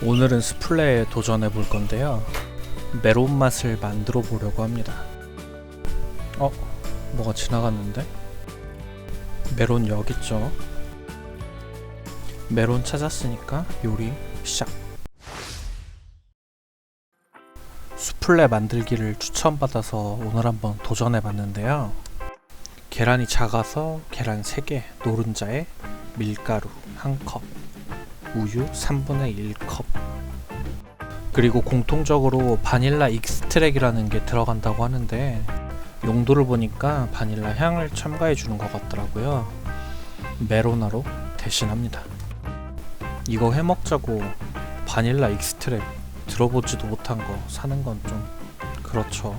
오늘은 스플레에 도전해 볼 건데요. 메론 맛을 만들어 보려고 합니다. 어? 뭐가 지나갔는데? 메론 여기 있죠? 메론 찾았으니까 요리 시작. 수플레 만들기를 추천받아서 오늘 한번 도전해 봤는데요. 계란이 작아서 계란 3개, 노른자에 밀가루 1컵, 우유 3분의 1컵. 그리고 공통적으로 바닐라 익스트랙이라는 게 들어간다고 하는데 용도를 보니까 바닐라 향을 첨가해 주는 것 같더라고요. 메로나로 대신합니다. 이거 해 먹자고 바닐라 익스트랙 들어보지도 못한 거 사는 건 좀 그렇죠.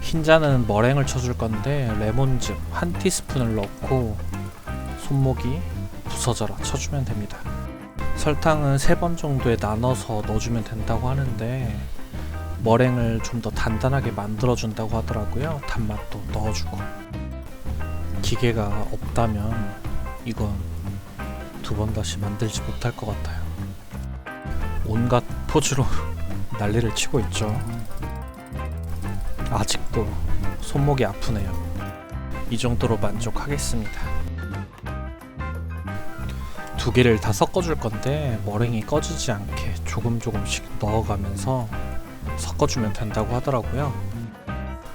흰자는 머랭을 쳐줄 건데 레몬즙 한 티스푼을 넣고 손목이 부서져라 쳐주면 됩니다. 설탕은 세번 정도에 나눠서 넣어주면 된다고 하는데 머랭을 좀 더 단단하게 만들어준다고 하더라고요. 단맛도 넣어주고 기계가 없다면 이건 두 번 다시 만들지 못할 것 같아요. 온갖 포즈로 난리를 치고 있죠. 아직도 손목이 아프네요. 이 정도로 만족하겠습니다. 두 개를 다 섞어줄 건데 머랭이 꺼지지 않게 조금 조금씩 넣어가면서 섞어주면 된다고 하더라고요.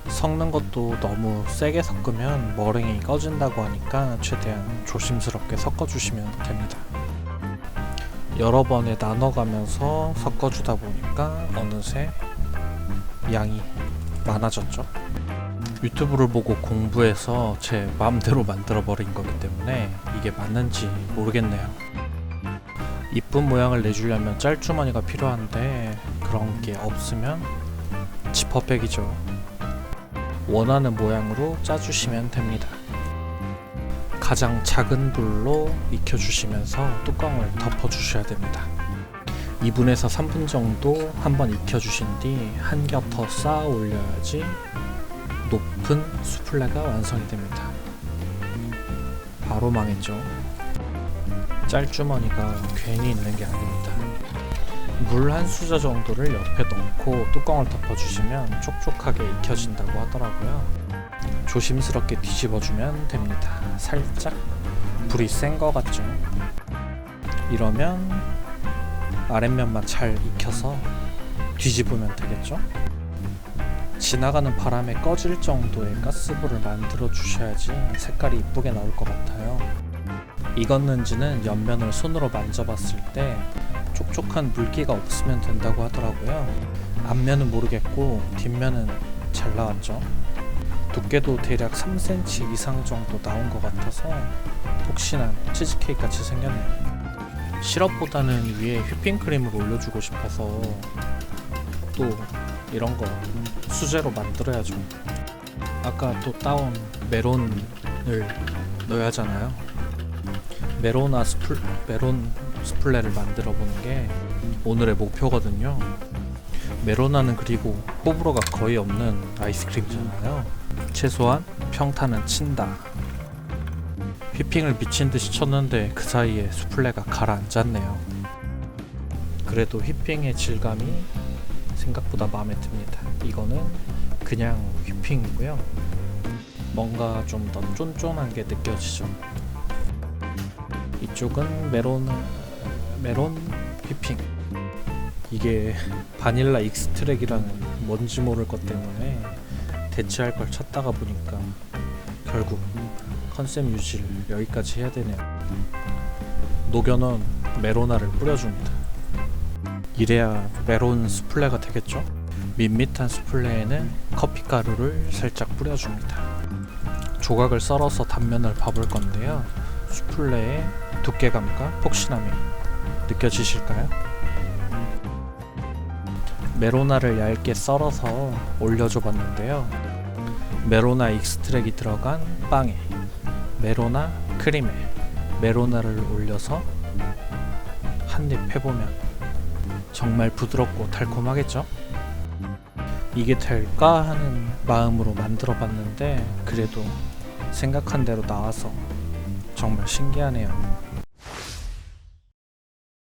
섞는 것도 너무 세게 섞으면 머랭이 꺼진다고 하니까 최대한 조심스럽게 섞어주시면 됩니다. 여러 번에 나눠가면서 섞어주다 보니까 어느새 양이 많아졌죠. 유튜브를 보고 공부해서 제 마음대로 만들어 버린 거기 때문에 이게 맞는지 모르겠네요. 이쁜 모양을 내주려면 짤주머니가 필요한데 그런 게 없으면 지퍼백이죠. 원하는 모양으로 짜주시면 됩니다. 가장 작은 불로 익혀주시면서 뚜껑을 덮어주셔야 됩니다. 2분에서 3분 정도 한번 익혀주신 뒤 한 겹 더 쌓아 올려야지 높은 수플레가 완성이 됩니다. 바로 망했죠. 짤주머니가 괜히 있는 게 아닙니다. 물 한 수저 정도를 옆에 넣고 뚜껑을 덮어주시면 촉촉하게 익혀진다고 하더라고요. 조심스럽게 뒤집어주면 됩니다. 살짝 불이 센 거 같죠? 이러면 아랫면만 잘 익혀서 뒤집으면 되겠죠? 지나가는 바람에 꺼질 정도의 가스불을 만들어 주셔야지 색깔이 이쁘게 나올 것 같아요. 익었는지는 옆면을 손으로 만져봤을 때 촉촉한 물기가 없으면 된다고 하더라고요. 앞면은 모르겠고 뒷면은 잘 나왔죠. 두께도 대략 3cm 이상 정도 나온 것 같아서 혹시나 치즈케이크 같이 생겼네요. 시럽보다는 위에 휘핑크림을 올려주고 싶어서 또 이런 거 수제로 만들어야죠. 아까 또 따온 메론을 넣어야 하잖아요. 메로나 스플 메론 스플레를 만들어 보는 게 오늘의 목표거든요. 메로나는 그리고 호불호가 거의 없는 아이스크림이잖아요. 최소한 평타는 친다. 휘핑을 미친 듯이 쳤는데 그 사이에 수플레가 가라앉았네요. 그래도 휘핑의 질감이 생각보다 마음에 듭니다. 이거는 그냥 휘핑이고요. 뭔가 좀 더 쫀쫀한 게 느껴지죠. 이쪽은 메론 메론 휘핑. 이게 바닐라 익스트랙이라는 뭔지 모를 것 때문에 대체할 걸 찾다가 보니까 결국 컨셉 유지를 여기까지 해야 되네요. 녹여놓은 메로나를 뿌려줍니다. 이래야 메론 스플레가 되겠죠? 밋밋한 스플레에는 커피 가루를 살짝 뿌려줍니다. 조각을 썰어서 단면을 봐볼 건데요. 스플레의 두께감과 폭신함이 느껴지실까요? 메로나를 얇게 썰어서 올려줘 봤는데요. 메로나 익스트랙이 들어간 빵에 메로나 크림에 메로나를 올려서 한 입 해보면 정말 부드럽고 달콤하겠죠? 이게 될까 하는 마음으로 만들어 봤는데 그래도 생각한 대로 나와서 정말 신기하네요.